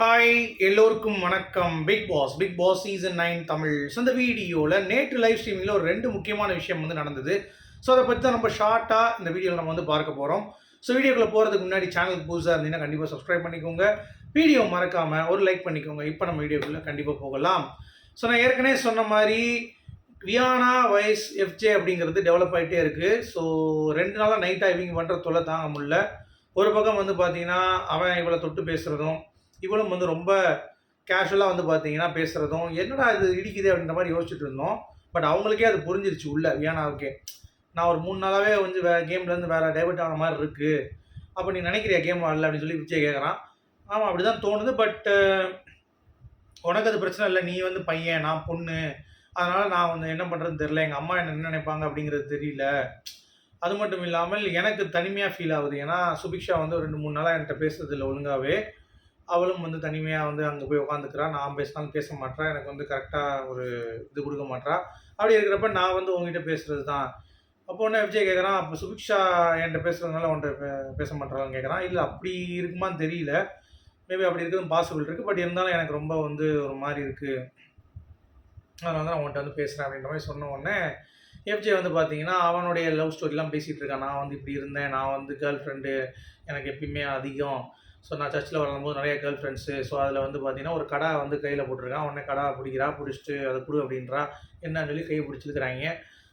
Hi எல்லோருக்கும் வணக்கம். Bigg Boss Bigg Boss season nine Tamil. So இந்த வீடியோவில் நேற்று லைவ் ஸ்ட்ரீமிங்கில் ஒரு ரெண்டு முக்கியமான விஷயம் வந்து நடந்தது. ஸோ அதை பற்றி தான் நம்ம ஷார்ட்டாக இந்த வீடியோவில் நம்ம வந்து பார்க்க போகிறோம் ஸோ வீடியோக்குள்ளே போகிறதுக்கு முன்னாடி சேனலுக்கு புதுசாக இருந்தீங்கன்னா கண்டிப்பாக சப்ஸ்கிரைப் பண்ணிக்கோங்க. வீடியோ மறக்காமல் ஒரு லைக் பண்ணிக்கோங்க. இப்போ நம்ம வீடியோக்குள்ளே கண்டிப்பாக போகலாம். ஸோ நான் ஏற்கனவே சொன்ன மாதிரி வியானா வைஸ் எஃப்ஜே அப்படிங்கிறது டெவலப் ஆகிட்டே இருக்குது ஸோ ரெண்டு நாளாக நைட்டாக இவங்க பண்ணுற தொலை தாங்க முடியல. ஒரு பக்கம் வந்து பார்த்தீங்கன்னா அவன் இவளை தொட்டு பேசுகிறதும் இவளும் வந்து ரொம்ப கேஷுவலாக வந்து பார்த்தீங்கன்னா பேசுகிறதும் என்னடா இது இடிக்குது? அப்படின்ற மாதிரி யோசிச்சுட்டு இருந்தோம். பட் அவங்களுக்கே அது புரிஞ்சிருச்சு உள்ள. ஓகே நான் ஒரு மூணு நாளாகவே வந்து வேறு கேம்லேருந்து வேறு டைவர்ட் ஆன மாதிரி இருக்குது அப்போ நீ நினைக்கிறியா கேம் ஆடல அப்படின்னு சொல்லி விஜய் கேட்குறான் ஆமாம் அப்படி தான் தோணுது. பட் உனக்கு அது பிரச்சனை இல்லை. நீ வந்து பையன் நான் பொண்ணு. அதனால் நான் வந்து என்ன பண்ணுறதுன்னு தெரில எங்கள் அம்மா என்ன என்ன நினைப்பாங்க அப்படிங்கிறது தெரியல. அது மட்டும் இல்லாமல் எனக்கு தனிமையாக ஃபீல் ஆகுது. ஏன்னா சுபிக்ஷா வந்து ஒரு ரெண்டு மூணு நாளாக என்கிட்ட பேசுறது இல்லை ஒழுங்காகவே அவளும் வந்து தனிமையாக வந்து அங்கே போய் உட்காந்துக்கிறா நான் பேசினாலும் பேச மாட்டேறா எனக்கு வந்து கரெக்டாக ஒரு இது கொடுக்க மாட்டேறா அப்படி இருக்கிறப்ப நான் வந்து உங்ககிட்ட பேசுகிறது தான் அப்போ ஒன்று விஜய் கேட்குறான் அப்போ சுபிக்ஷா என்கிட்ட பேசுகிறதுனால உன்கிட்ட பேச மாட்டேறான்னு கேட்குறான் இல்லை அப்படி இருக்குமான்னு தெரியல. மேபி அப்படி இருக்கிறது பாசிபிள் இருக்குது பட் இருந்தாலும் எனக்கு ரொம்ப வந்து ஒரு மாதிரி இருக்குது அதனால தான் நான் உன்கிட்ட வந்து பேசுகிறேன் அப்படின்ற மாதிரி சொன்ன உடனே எஃப்ஜே வந்து பார்த்தீங்கன்னா அவனுடைய லவ் ஸ்டோரிலாம் பேசிகிட்டு இருக்கான். நான் வந்து இப்படி இருந்தேன். நான் வந்து கேர்ள் ஃப்ரெண்டு எனக்கு எப்பயுமே அதிகம். ஸோ நான் சர்ச்சில் வரும்போது நிறைய கேர்ள் ஃப்ரெண்ட்ஸு ஸோ அதில் வந்து பார்த்தீங்கன்னா ஒரு கடா வந்து கையில் போட்டிருக்கான் உடனே கடா பிடிக்கிறா பிடிச்சிட்டு அதை கொடு அப்படின்றா. என்னன்னு சொல்லி கையை பிடிச்சிருக்கிறாங்க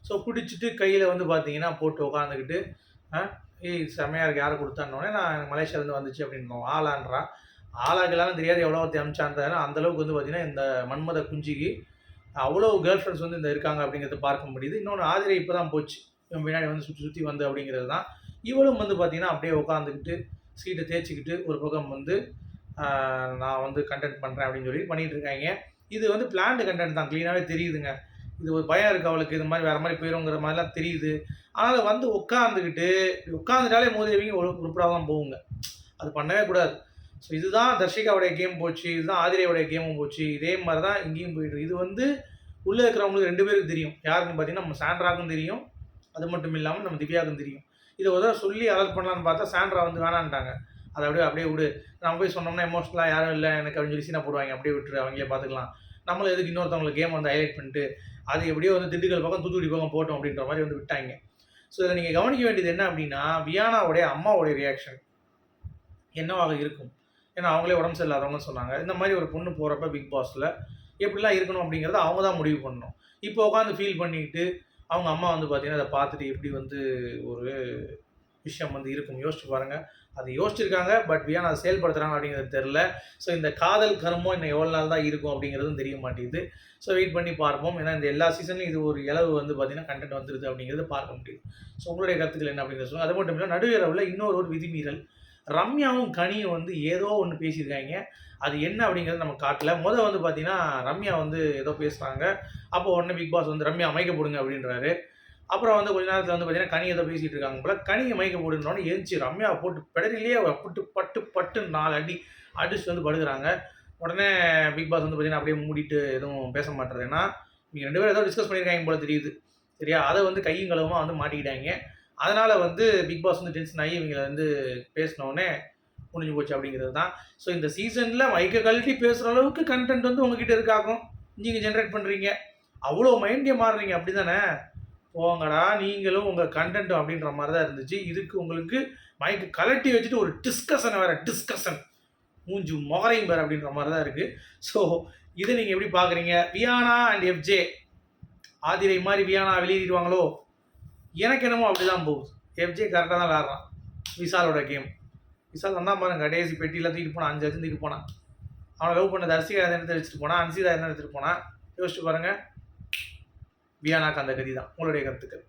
ஸோ பிடிச்சிட்டு கையில் வந்து பார்த்தீங்கன்னா போட்டு உட்காந்துக்கிட்டு ஏய் செம்மையாக இருக்கு. யாரை கொடுத்தான்னொடனே நான் மலேசியாவிலேருந்து வந்துச்சு அப்படின்னு ஆளான்றான் ஆளாக்கெல்லாம் தெரியாது எவ்வளோ அமிச்சான்றாரு அந்தளவுக்கு வந்து பார்த்தீங்கன்னா இந்த மன்மத குஞ்சிக்கு அவ்வளோ கேர்ள் ஃப்ரெண்ட்ஸ் வந்து இந்த இருக்காங்க அப்படிங்கிறத பார்க்க முடியுது. இன்னொன்று ஆதிரை இப்போ தான் போச்சு. இவன் பின்னாடி வந்து சுற்றி சுற்றி வந்து அப்படிங்கிறது தான். இவளும் வந்து பார்த்தீங்கன்னா அப்படியே உட்காந்துக்கிட்டு சீட்டை தேய்ச்சிக்கிட்டு ஒரு பக்கம் வந்து நான் வந்து கண்டென்ட் பண்ணுறேன் அப்படின்னு சொல்லி பண்ணிகிட்டு இருக்காங்க. இது வந்து பிளான்டு கண்டென்ட் தான். க்ளீனாகவே தெரியுதுங்க. இது ஒரு பயம் இருக்குது அவளுக்கு. இது மாதிரி வேறு மாதிரி போயிருங்கிற மாதிரிலாம் தெரியுது. ஆனால் வந்து உட்காந்துக்கிட்டு உட்காந்துட்டாலே மோதேவிங்க ஒரு உருப்படாக தான் போகுங்க. அது பண்ணவே கூடாது. ஸோ இதுதான் தர்ஷிகாவுடைய கேம் போச்சு. இதுதான் ஆதிரையோடைய கேமும் போச்சு. இதே மாதிரி தான் இங்கேயும் போயிட்டு இது வந்து உள்ளே இருக்கிறவங்களுக்கு ரெண்டு பேருக்கு தெரியும். யாருன்னு பார்த்தீங்கன்னா நம்ம சாண்ட்ராக்கும் தெரியும். அது மட்டும் இல்லாமல் நம்ம திவ்யாவுக்கும் தெரியும். இதை ஒரு சொல்லி அலர்ட் பண்ணலான்னு பார்த்தா சாண்ட்ரா வந்து வேணான்ட்டாங்க. அதை அப்படியே அப்படியே விடு. நம்ம போய் சொன்னோம்னா எமோஷனலாக யாரும் இல்லை எனக்கு அப்படின்னு சொல்லி சீனா போடுவாங்க. அப்படியே விட்டுரு அவங்களே பார்த்துக்கலாம். நம்மளும் எதுக்கு இன்னொருத்தவங்களுக்கு கேம் வந்து ஹைலைட் பண்ணிட்டு அது எப்படியோ வந்து திண்டுக்கல் பக்கம் தூத்துக்குடி பக்கம் போட்டோம் அப்படின்ற மாதிரி வந்து விட்டாங்க. ஸோ இதில் நீங்கள் கவனிக்க வேண்டியது என்ன அப்படின்னா வியானாவுடைய அம்மாவுடைய ரியாக்ஷன் என்னவாக இருக்கும்? ஏன்னா அவங்களே உடம்பு சரியில்லாதவங்கன்னு சொன்னாங்க. இந்த மாதிரி ஒரு பொண்ணு போகிறப்ப பிக் பாஸில் எப்படிலாம் இருக்கணும் அப்படிங்கிறத அவங்க தான் முடிவு பண்ணணும். இப்போ உட்காந்து ஃபீல் பண்ணிக்கிட்டு அவங்க அம்மா வந்து பார்த்தீங்கன்னா அதை பார்த்துட்டு எப்படி வந்து ஒரு விஷயம் வந்து இருக்கும். யோசிச்சு பாருங்கள் அது யோசிச்சிருக்காங்க பட் ஏன் அதை செயல்படுத்துகிறாங்க அப்படிங்கிறது தெரில ஸோ இந்த காதல் கருமம் இன்னும் எவ்வளோ நாள் தான் இருக்கும் அப்படிங்கிறதும் தெரிய மாட்டேங்குது. ஸோ வெயிட் பண்ணி பார்ப்போம். ஏன்னா இந்த எல்லா சீசன்லையும் இது ஒரு இளவு வந்து பார்த்தீங்கன்னா கண்டென்ட் வந்துருது அப்படிங்கிறது பார்க்க முடியுது. ஸோ உங்களுடைய கருத்துக்கள் என்ன அப்படிங்கிறது சொல்லுங்கள் அது மட்டும் இல்லை நடுவிரவில் இன்னொரு ஒரு விதிமீறல். ரம்யாவும் கனியும் வந்து ஏதோ ஒன்று பேசியிருக்காங்க. அது என்ன அப்படிங்கிறது நம்ம காட்டல. முதல் வந்து பார்த்தீங்கன்னா ரம்யா வந்து ஏதோ பேசுகிறாங்க அப்போ உடனே பிக் பாஸ் வந்து ரம்யா மயக்க போடுங்க அப்படின்றாரு. அப்புறம் வந்து கொஞ்ச நேரத்தில் வந்து பார்த்தீங்கன்னா கனி ஏதோ பேசிகிட்டு இருக்காங்க போல. கனியை மயக்க போடுனோடனே எரிச்சு ரம்யா போட்டு பெடரிலேயே பட்டு பட்டு பட்டு நாலு அடி அடிச்சு வந்து படுக்கிறாங்க. உடனே பிக் பாஸ் வந்து பார்த்தீங்கன்னா அப்படியே மூடிட்டு எதுவும் பேச மாட்டேறதுன்னா ஏன்னா நீங்கள் ரெண்டு பேரும் ஏதோ டிஸ்கஸ் பண்ணியிருக்காங்க போல தெரியுது. சரியா? அதை வந்து கையும் களவுமா வந்து மாட்டிக்கிட்டாங்க. அதனால் வந்து பிக் பாஸ் வந்து டென்ஷன் ஆகி இவங்களை வந்து பேசினோடனே முடிஞ்சு போச்சு அப்படிங்கிறது தான். ஸோ இந்த சீசனில் மைக்க கழட்டி பேசுகிற அளவுக்கு கண்டென்ட் வந்து உங்ககிட்ட இருக்காகும். நீங்கள் ஜென்ரேட் பண்ணுறீங்க அவ்வளோ மைண்டே மாறுறீங்க அப்படி தானே போங்கடா நீங்களும் உங்கள் கண்டென்ட்டும் அப்படின்ற மாதிரி தான் இருந்துச்சு. இதுக்கு உங்களுக்கு மைக்கு கலட்டி வச்சுட்டு ஒரு டிஸ்கஷனை வேறு டிஸ்கஷன் மூஞ்சு மொகரையும் பேர் அப்படின்ற மாதிரி தான் இருக்குது ஸோ இதை நீங்கள் எப்படி பார்க்குறீங்க வியானா அண்ட் எஃப்ஜே ஆதிரை மாதிரி வியானா வெளியேறிடுவாங்களோ? எனக்கு என்னமோ அப்படி தான் போகுது எஃப்ஜே கரெக்டாக தான் விளாட்றான். விசாலோட கேம் விசால் வந்தான் பாருங்க கடைசி பெட்டியில் தூக்கிட்டு போனான் அஞ்சு அஞ்சு தூக்கிட்டு போனான் அவனை லவ் பண்ண தர்சிகா என்ன இடத்துல வச்சுட்டு போனான் அன்சிதா என்ன எடுத்துகிட்டு போனான் யோசிச்சு பாருங்கள் வியானாக்கு அந்த கதி தான் உங்களுடைய கருத்துக்கள்.